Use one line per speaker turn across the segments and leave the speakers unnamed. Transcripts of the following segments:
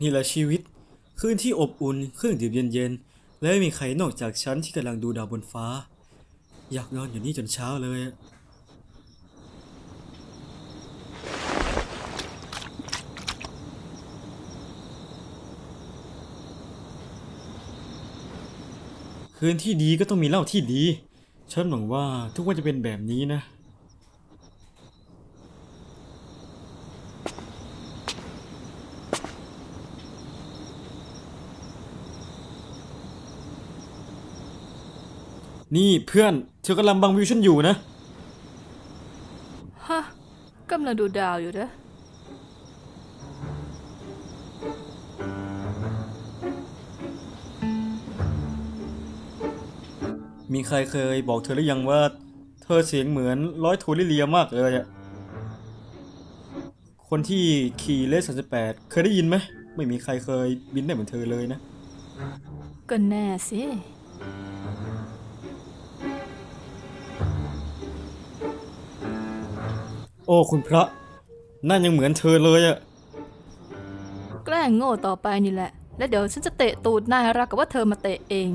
นี่แหละชีวิตคืนที่อบอุ่นเครื่องดื่มเย็นๆ และไม่มีใครนอกจากฉันที่กำลังดูดาวบนฟ้า อยากนอนอยู่นี่จนเช้าเลย คืนที่ดีก็ต้องมีเหล้าที่ดี ฉันหวังว่าทุกวันจะเป็นแบบนี้นะ นี่เพื่อนเธอกำลังบังวิวฉันอยู่นะ
ฮะกำลังดูดาวอยู่นะ
มีใครเคยบอกเธอหรือยังว่า เธอเสียงเหมือนร้อยโทลิเลียมากเลยอะคนที่ขี่เลสสามสิบแปดเคยได้ยินไหม ไม่มีใครเคยบินได้เหมือนเธอเลยนะ
ก็แน่สิ
โอ้คุณพระ นั่นยังเหมือนเธอเลยอะ
แกล้งโง่ต่อไปนี่แหละ แล้วเดี๋ยวฉันจะเตะตูดนายรักกับว่าเธอมาเตะเอง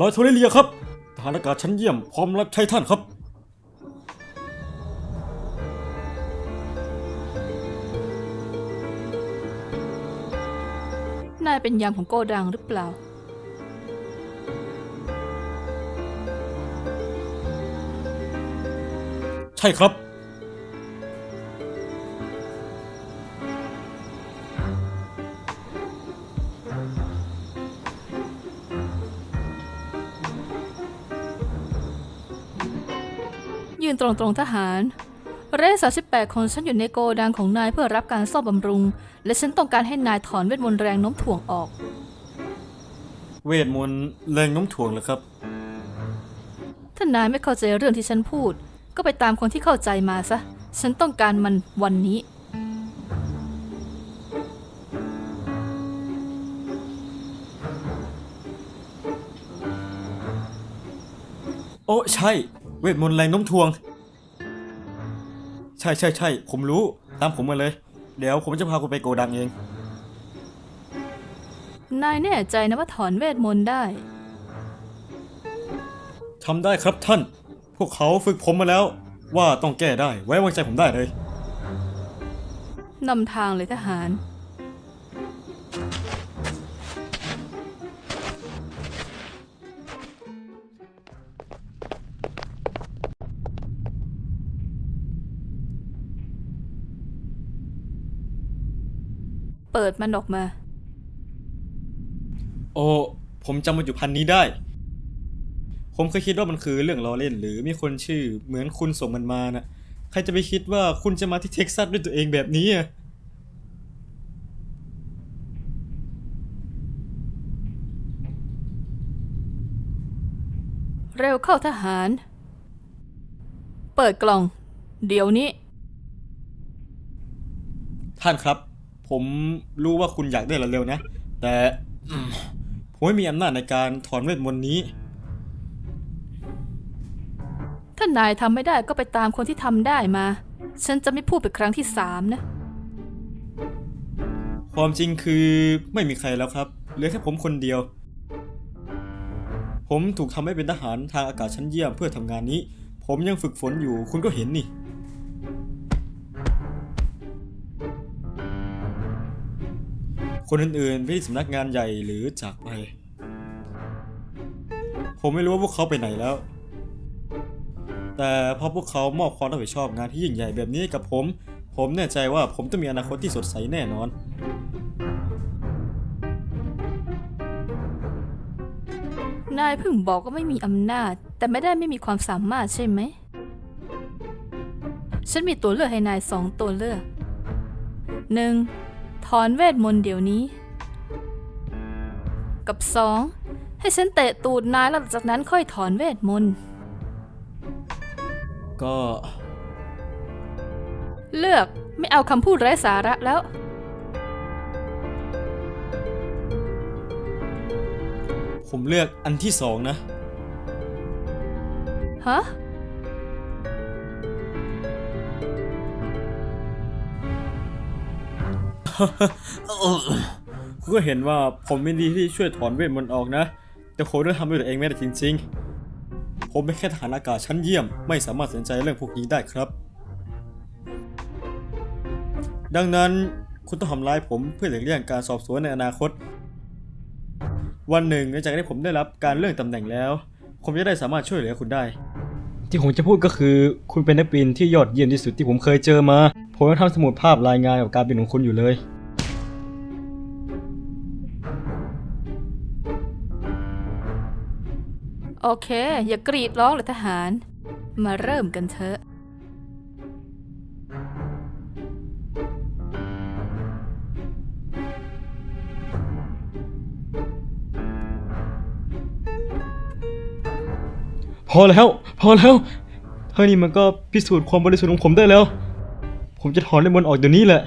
ร้อยโทลิเลียครับทหารอากาศชั้นเยี่ยมพร้อมรับใช้ท่านครับ
นายเป็นยามของโกดังหรือเปล่า
ใช่ครับ
นตรงตรงๆทหาร เรส38คนฉันอยู่ในโกดังของนายเพื่อรับการซ่อมบำรุง และฉันต้องการให้นายถอนเวทมนต์แรงโน้มถ่วงออก
เวทมนต์แรงโน้มถ่วงเหรอครับ
ถ้านายไม่เข้าใจเรื่องที่ฉันพูด ก็ไปตามคนที่เข้าใจมาซะ ฉันต้องการมันวันนี้
โอ้ใช่ เวทมนต์แรงโน้มถ่วง ใช่ใช่ใช่ผมรู้ ตามผมมาเลย เดี๋ยวผมจะพาคุณไปโกดังเอง
นายแน่ใจนะว่าถอนเวทมนต์ได้
ทำได้ครับท่าน พวกเขาฝึกผมมาแล้ว ว่าต้องแก้ได้ ไว้วางใจผมได้เลย
นำทางเลยทหาร เปิดมันออกมา
โอ้ผมจำบรรจุภัณฑ์นี้ได้ ผมเคยคิดว่ามันคือเรื่องล้อเล่น หรือมีคนชื่อเหมือนคุณส่งมันมาน่ะ ใครจะไปคิดว่าคุณจะมาที่เท็กซัสด้วยตัวเองแบบนี้อะ
เร็วเข้าทหาร เปิดกล่อง เดี๋ยวนี้
ท่านครับ ผมรู้ว่าคุณอยากได้เร็วๆนะ แต่อืมผมไม่มีอำนาจในการถอนเวทมนต์นี้
ถ้านายทำไม่ได้ก็ไปตามคนที่ทำได้มา ฉันจะไม่พูดเป็นครั้งที่สามนะ
ความจริงคือไม่มีใครแล้วครับเหลือแค่ผมคนเดียว ผมถูกทำให้เป็นทหารทางอากาศชั้นเยี่ยมเพื่อทำงานนี้ ผมยังฝึกฝนอยู่คุณก็เห็นนี่ คนอื่นๆไปที่สำนักงานใหญ่หรือจากไป ผมไม่รู้ว่าพวกเขาไปไหนแล้ว แต่พอพวกเขามอบความรับผิดชอบงานที่ยิ่งใหญ่แบบนี้ให้กับผม ผมแน่ใจว่าผมต้องมีอนาคตที่สดใสแน่นอน
นายเพิ่งบอกว่าไม่มีอำนาจ แต่ไม่ได้ไม่มีความสามารถใช่ไหม ฉันมีตัวเลือกให้นายสองตัวเลือกหนึ่ง ถอนเวทมนต์เดี๋ยวนี้ กับสองให้ฉันเตะตูดนายแล้วหลังจากนั้นค่อยถอนเวทมนต์
ก็
เลือกไม่เอาคำพูดไร้สาระแล้ว
ผมเลือกอันที่สองนะ
ฮะ
คุณก็เห็นว่าผมไม่ดีที่ช่วยถอนเวทมนต์ออกนะ แต่ผมเลือกทำด้วยตัวเองไม่ได้จริง ๆ ผมเป็นแค่ทหารอากาศชั้นเยี่ยม ไม่สามารถสนใจเรื่องพวกนี้ได้ครับ ดังนั้นคุณต้องทำร้ายผมเพื่อหลีกเลี่ยงการสอบสวนในอนาคต วันหนึ่งหลังจากที่ผมได้รับการเลื่อนตำแหน่งแล้ว ผมจะได้สามารถช่วยเหลือคุณได้ ที่ผมจะพูดก็คือ คุณเป็นนักบินที่ยอดเยี่ยมที่สุดที่ผมเคยเจอมา ผมยังทำสมุดภาพรายงานกับการบินของคุณอยู่เลย
โอเค อย่ากรีดร้องเลยทหาร มาเริ่มกันเถอะ
พอแล้ว พอแล้วเท่านี้มันก็พิสูจน์ความบริสุทธิ์ของผมได้แล้ว ผมจะถอนเลมอนออกเดี๋ยวนี้แหละ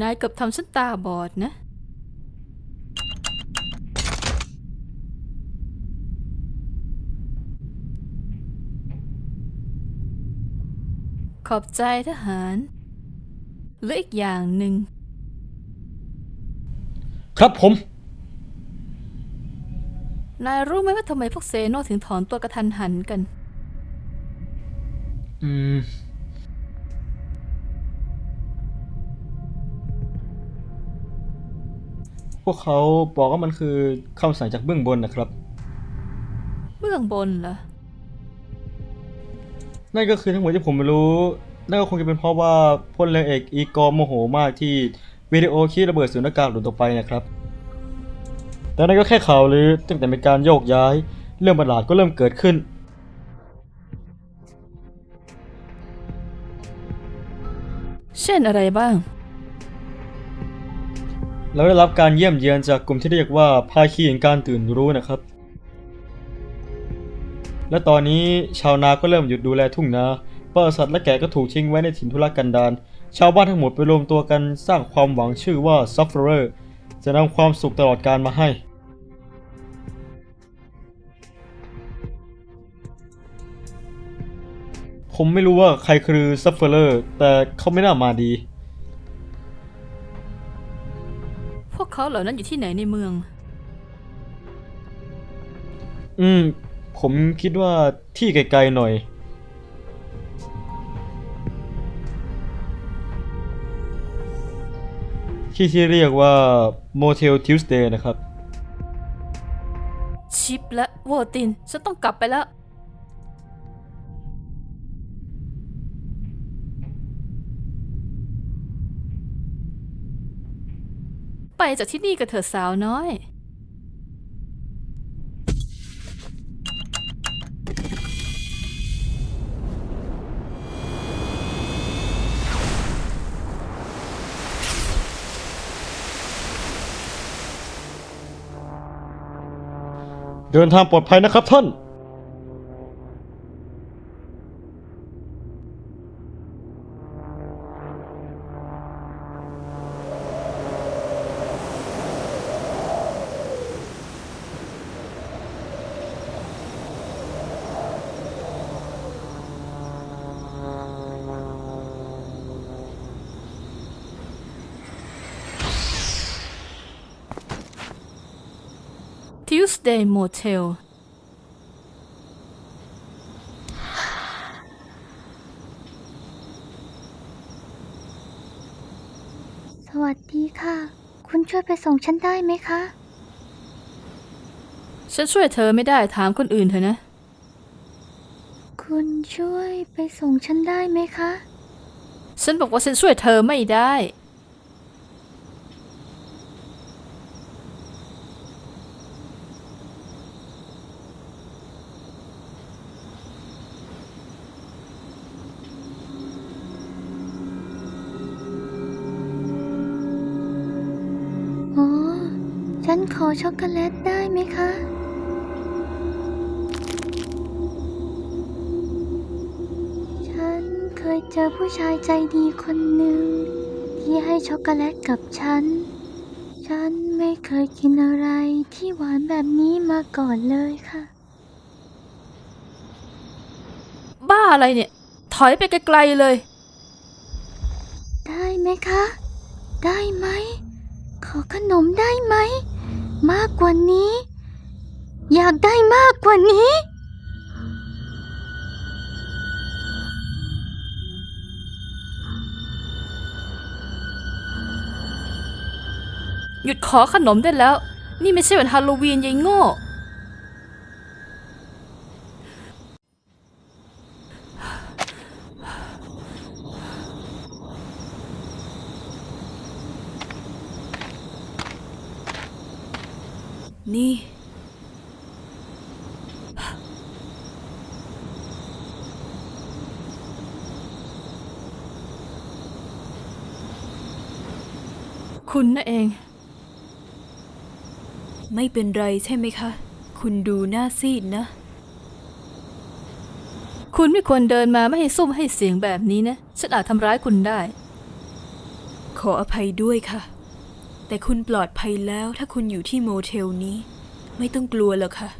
นายเกับทำฉันตาบอดนะ ขอบใจทหารเหลืออีกอย่างหนึ่ง
ครับผม
นายรู้ไหมว่าทำไมพวกเซโนถึงถอนตัวกระทันหันกัน
อืม วกเขาบอกว่ามันคือคำสั่งจากเบื้องบนนะครับ
เบื้องบนเหรอ
นั่นก็คือทั้งหมดที่ผมรู้ นั่นก็คงจะเป็นเพราะว่าพลเรือเอกอีกอร์โมโหมากที่วิดีโอคลิประเบิดสุญญากาศหลุดออกไปนะครับ แต่นั่นก็แค่ข่าวลือตั้งแต่มีการโยกย้าย เรื่องประหลาดก็เริ่มเกิดขึ้น
เช่นอะไรบ้าง
เราได้รับการเยี่ยมเยียนจากกลุ่มที่เรียกว่าภาคีแห่งการตื่นรู้นะครับ และตอนนี้ชาวนาก็เริ่มหยุดดูแลทุ่งนาปศุสัตว์และแกะก็ถูกทิ้งไว้ในถิ่นทุรกันดารชาวบ้านทั้งหมดไปรวมตัวกันสร้างความหวังชื่อว่า Sufferer จะนำความสุขตลอดการมาให้ผมไม่รู้ว่าใครคือ Sufferer แต่เขาไม่น่ามาดี
เขาเหล่านั้นอยู่ที่ไหนในเมือง
อืม ผมคิดว่าที่ไกลๆหน่อย ที่ที่เรียกว่า Motel Tuesday นะครับ
ชิปและโวติน ฉันต้องกลับไปแล้ว ไปจากที่นี่กับเธอสาวน้อย
เดินทางปลอดภัยนะครับท่าน
Tuesday Motel
สวัสดีค่ะ คุณช่วยไปส่งฉันได้ไหมคะ
ฉันช่วยเธอไม่ได้ถามคนอื่นเถอะนะ
คุณช่วยไปส่งฉันได้ไหมคะ
ฉันบอกว่าฉันช่วยเธอไม่ได้
นขอช็อกโกแลตได้ไหมคะ ฉันเคยเจอผู้ชายใจดีคนหนึ่ง ที่ให้ช็อกโกแลตกับฉัน ฉันไม่เคยกินอะไรที่หวานแบบนี้มาก่อนเลยค่ะ
บ้าอะไรเนี่ย ถอยไปไกลๆเลย
ได้ไหมคะ ได้ไหม ขอขนมได้ไหม มากกว่านี้ อยากได้มากกว่านี้
หยุดขอขนมได้แล้ว นี่ไม่ใช่วันฮาโลวีนยายโง่ นี่ คุณน่ะเอง
ไม่เป็นไรใช่ไหมคะ คุณดูหน้าซีดนะ
คุณไม่ควรเดินมาไม่ให้ซุ่มให้เสียงแบบนี้นะ ฉันอาจทำร้ายคุณได้
ขออภัยด้วยค่ะ แต่คุณปลอดภัยแล้วถ้าคุณอยู่ที่โมเทลนี้ ไม่ต้องกลัวหรอกค่ะ